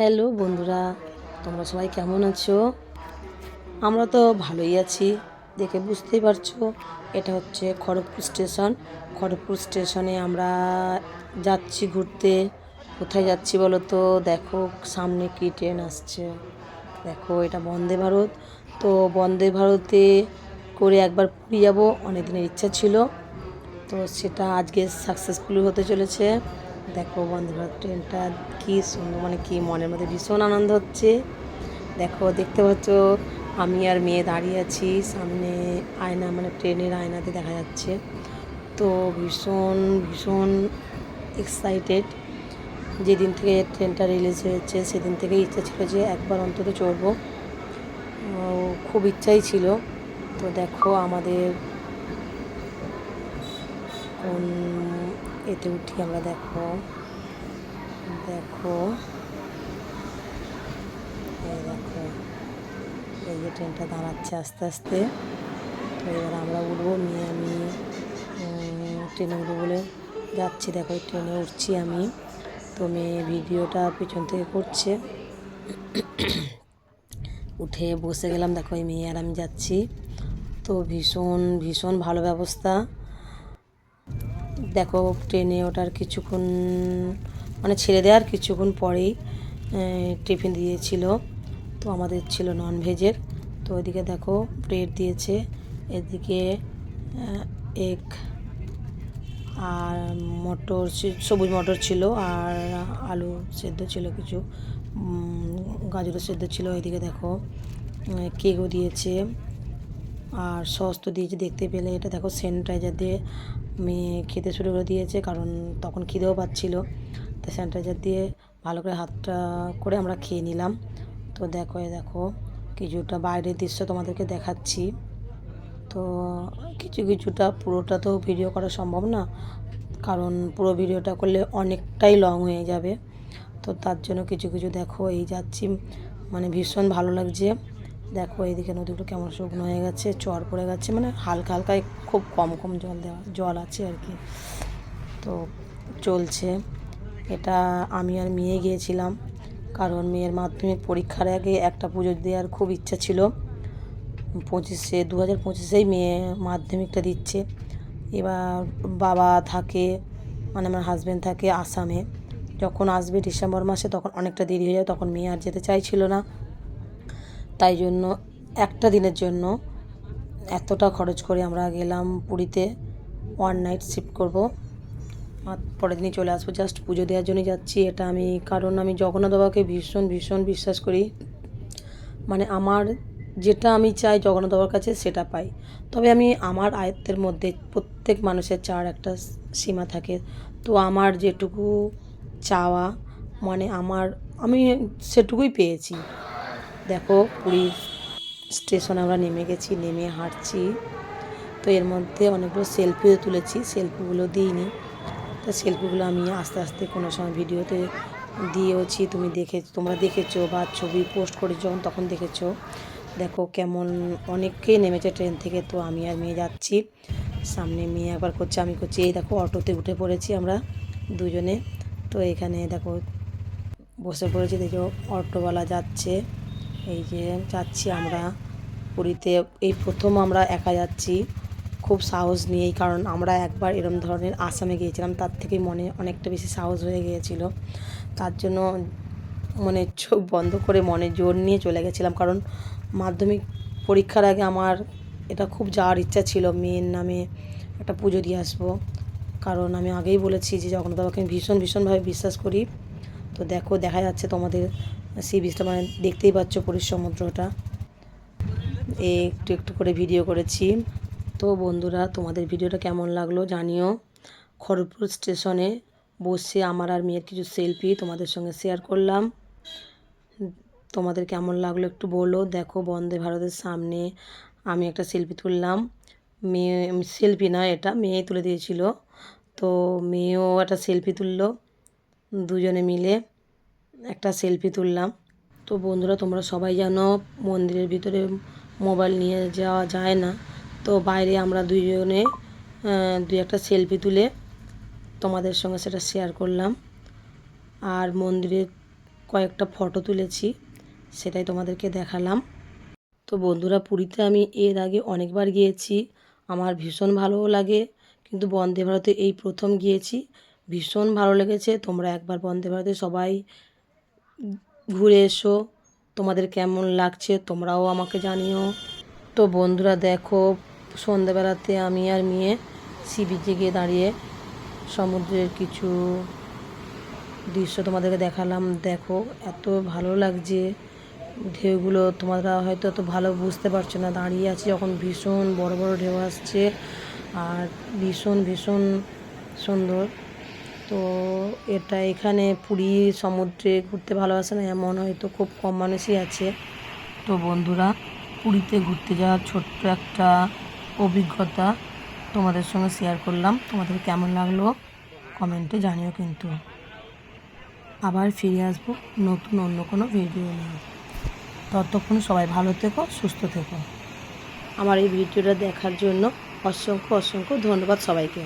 Hello বন্ধুরা, তোমরা সবাই কেমন আছো? আমরা তো ভালোই আছি, দেখে বুঝতেই পারছ, এটা হচ্ছে খড়গপুর স্টেশন। খড়গপুর স্টেশনে আমরা যাচ্ছি ঘুরতে। কোথায় যাচ্ছি বলো তো দেখো, সামনে কি ট্রেন আসছে। দেখো, এটা বন্দে ভারত। তো বন্দে ভারতে করে একবার পুরী যাব অনেক দিনের ইচ্ছা ছিল। তো সেটা আজকে সাকসেসফুলি হতে চলেছে। দেখো বন্দে ভারত ট্রেনটা কী সুন্দর মানে কি মনের মধ্যে ভীষণ আনন্দ হচ্ছে। দেখো, দেখতে পাচ্ছ, আমি আর মেয়ে দাঁড়িয়ে আছি, সামনে আয়না মানে ট্রেনের আয়নাতে দেখা যাচ্ছে। তো ভীষণ ভীষণ এক্সাইটেড যেদিন থেকে ট্রেনটা রিলিজ হয়েছে, সেদিন থেকে ইচ্ছা ছিল যে একবার অন্তত চড়বো। খুব ইচ্ছাই ছিল। তো দেখো, আমাদের এতে উঠি আমরা, দেখো। দেখো। এই দেখো, এই যে ট্রেনটা দাঁড়াচ্ছে আস্তে আস্তে। এবার আমরা উঠবো নিয়ে আমি ট্রেনে উঠবো বলে যাচ্ছি। দেখো ট্রেনে উঠছি আমি। তো মেয়ে ভিডিওটা পিছন থেকে করছে। উঠে বসে গেলাম। দেখো, এই মেয়ে আর আমি যাচ্ছি। তো ভীষণ ভীষণ ভালো ব্যবস্থা। দেখো ট্রেনে ওঠার কিছুক্ষণ মানে ছেড়ে দেওয়ার কিছুক্ষণ পরেই টিফিন দিয়েছিল। তো আমাদের ছিল নন ভেজের তো ওইদিকে দেখো ব্রেড দিয়েছে। এদিকে এক আর মটর সবুজ মটর ছিল আর আলু সেদ্ধ ছিল কিছু। উম, গাজরের সেদ্ধ ছিল। ওইদিকে দেখো কেকও দিয়েছে। আর সস তো দিয়েছে দেখতে পেলে। এটা দেখো স্যানিটাইজার দিয়ে মেয়ে খেতে শুরু করে দিয়েছে, কারণ তখন খিদেও পাচ্ছিল। তো স্যানিটাইজার দিয়ে ভালো করে হাতটা করে আমরা খেয়ে নিলাম। তো দেখো, এ দেখো, কিছুটা বাইরের দৃশ্য তোমাদেরকে দেখাচ্ছি। তো কিছু কিছুটা পুরোটা তো ভিডিও করা সম্ভব না, কারণ পুরো ভিডিওটা করলে অনেকটাই লং হয়ে যাবে। তো তার জন্য কিছু কিছু দেখো, এই যাচ্ছি। মানে ভীষণ ভালো লাগছে। দেখো এইদিকে নদীগুলো কেমন শুকনো হয়ে গেছে, চর পড়ে গেছে মানে হালকা হালকা খুব কম কম জল দেওয়া, জল আছে আর কি। তো চলছে। এটা আমি আর মেয়ে গিয়েছিলাম, কারণ মেয়ের মাধ্যমিক পরীক্ষার আগে একটা পুজো দেওয়ার খুব ইচ্ছা ছিল। পঁচিশে দু হাজার পঁচিশেই মেয়ে মাধ্যমিকটা দিচ্ছে। এবার বাবা থাকে মানে আমার হাজব্যান্ড থাকে আসামে। যখন আসবে ডিসেম্বর মাসে তখন অনেকটা দেরি হয়ে যায় তখন মেয়ে আর যেতে চাইছিল না। তাই জন্য একটা দিনের জন্য এতটা খরচ করে আমরা গেলাম পুরীতে ওয়ান নাইট শিফট করব। পরের দিনই চলে আসব জাস্ট পুজো দেওয়ার জন্যই যাচ্ছি। এটা আমি, কারণ আমি জগন্নাথ বাবাকে ভীষণ ভীষণ বিশ্বাস করি। মানে আমার যেটা আমি চাই জগন্নাথ বাবার কাছে সেটা পাই। তবে আমি আমার আয়ত্তের মধ্যে প্রত্যেক মানুষের চাওয়ার একটা সীমা থাকে। তো আমার যেটুকু চাওয়া মানে আমার, আমি সেটুকুই পেয়েছি। দেখো পুরী স্টেশনে আমরা নেমে গেছি, নেমে হাঁটছি। তো এর মধ্যে অনেকগুলো সেলফিও তুলেছি সেলফিগুলো দিইনি। তো সেলফিগুলো আমি আস্তে আস্তে কোনো সময় ভিডিওতে দিয়েওছি, তুমি দেখে, তোমরা দেখেছ বা ছবি পোস্ট করেছ, যখন তখন দেখেছ। দেখো কেমন অনেকেই নেমেছে ট্রেন থেকে, তো আমি আর মেয়ে যাচ্ছি। সামনে মেয়ে একবার করছে, আমি করছি, এই দেখো অটোতে উঠে পড়েছি আমরা দুজনে। তো এখানে দেখো বসে পড়েছি, দেখো অটোওয়ালা যাচ্ছে। এই যে যাচ্ছি আমরা পুরীতে। এই প্রথম আমরা একা যাচ্ছি। খুব সাহস নিয়েই, কারণ আমরা একবার এরম ধরনের আসামে গিয়েছিলাম, তার থেকে মনে অনেকটা বেশি সাহস হয়ে গিয়েছিল। তার জন্য মানে চোখ বন্ধ করে মনে জোর নিয়ে চলে গেছিলাম, কারণ মাধ্যমিক পরীক্ষার আগে আমার এটা খুব যাওয়ার ইচ্ছা ছিল। মেয়ের নামে একটা পুজো দিয়ে আসব। কারণ আমি আগেই বলেছি যে জগন্নাথ বাবাকে আমি ভীষণ ভীষণভাবে বিশ্বাস করি। তো দেখো, দেখা যাচ্ছে তোমাদের সি বিচটা মানে দেখতেই পাচ্ছ পুরীর সমুদ্রটা। একটু একটু করে ভিডিও করেছি। তো বন্ধুরা, তোমাদের ভিডিওটা কেমন লাগল জানিও। খড়গপুর স্টেশনে বসে আমার আর মেয়ের কিছু সেলফি তোমাদের সঙ্গে শেয়ার করলাম। তোমাদের কেমন লাগল একটু বলো। দেখো বন্দে ভারতের সামনে আমি একটা সেলফি তুললাম। মেয়ে সেলফি না এটা মেয়ে তুলে দিয়েছিল। তো মেয়েও একটা সেলফি তুললো দুজনে মিলে। একটা সেলফি তুললাম। তো বন্ধুরা, তোমরা সবাই জানো, মন্দিরের ভিতরে মোবাইল নিয়ে যাওয়া যায় না। তো বাইরে আমরা দুইজনে দুই একটা সেলফি তুলে তোমাদের সঙ্গে সেটা শেয়ার করলাম। আর মন্দিরের কয়েকটা ফটো তুলেছি, সেটাই তোমাদেরকে দেখালাম। তো বন্ধুরা, পুরীতে আমি এর আগে অনেকবার গিয়েছি। আমার ভীষণ ভালোও লাগে, কিন্তু বন্দে ভারতে এই প্রথম গিয়েছি। ভীষণ ভালো লেগেছে, তোমরা একবার বন্দে ভারতে সবাই ঘুরে এসো। তোমাদের কেমন লাগছে তোমরাও আমাকে জানিও। তো বন্ধুরা দেখো, সন্ধ্যাবেলাতে আমি আর মেয়ে সি বিচে গিয়ে দাঁড়িয়ে সমুদ্রের কিছু দৃশ্য তোমাদেরকে দেখালাম। দেখো, এত ভালো লাগছে ঢেউগুলো। তোমরা হয়তো অত ভালো বুঝতে পারছ না। দাঁড়িয়ে আছি যখন ভীষণ বড় বড় ঢেউ আসছে আর ভীষণ ভীষণ সুন্দর। তো এটা এখানে পুরী সমুদ্রে ঘুরতে ভালোবাসে না, এমন হয়তো খুব কম মানুষই আছে। তো বন্ধুরা, পুরীতে ঘুরতে যাওয়ার ছোট্ট একটা অভিজ্ঞতা তোমাদের সঙ্গে শেয়ার করলাম। তোমাদের কেমন লাগল কমেন্টে জানিও কিন্তু। আবার ফিরে আসব নতুন অন্য কোনো ভিডিও নিয়ে। ততক্ষণ সবাই ভালো থেকো, সুস্থ থেকো। আমার এই ভিডিওটা দেখার জন্য অসংখ্য অসংখ্য ধন্যবাদ সবাইকে।